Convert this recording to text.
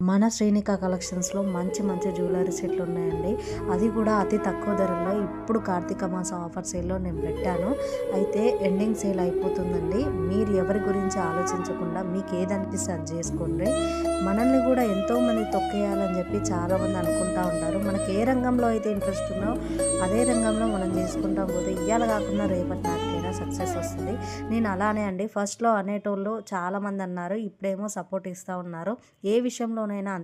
మన శ్రేణిక కలెక్షన్స్లో మంచి మంచి జ్యువెలరీ సెట్లు ఉన్నాయండి. అది కూడా అతి తక్కువ ధరలో ఇప్పుడు కార్తీక మాసం ఆఫర్ సేల్లో నేను పెట్టాను. అయితే ఎండింగ్ సేల్ అయిపోతుందండి. మీరు ఎవరి గురించి ఆలోచించకుండా మీకు ఏది అనిపిస్తే అది చేసుకోండి. మనల్ని కూడా ఎంతోమంది తొక్కేయాలని చెప్పి చాలామంది అనుకుంటా ఉంటారు. మనకి ఏ రంగంలో అయితే ఇంట్రెస్ట్ ఉందో అదే రంగంలో మనం చేసుకుంటాం పోతే ఇవాళ కాకుండా రేపటి నాటికైనా సక్సెస్ వస్తుంది. నేను అలానే అండి. ఫస్ట్లో అనేటోళ్ళు చాలామంది అన్నారు. ఇప్పుడేమో సపోర్ట్ ఇస్తూ ఉన్నారు. ఏ విషయంలో విషయంలోనైనా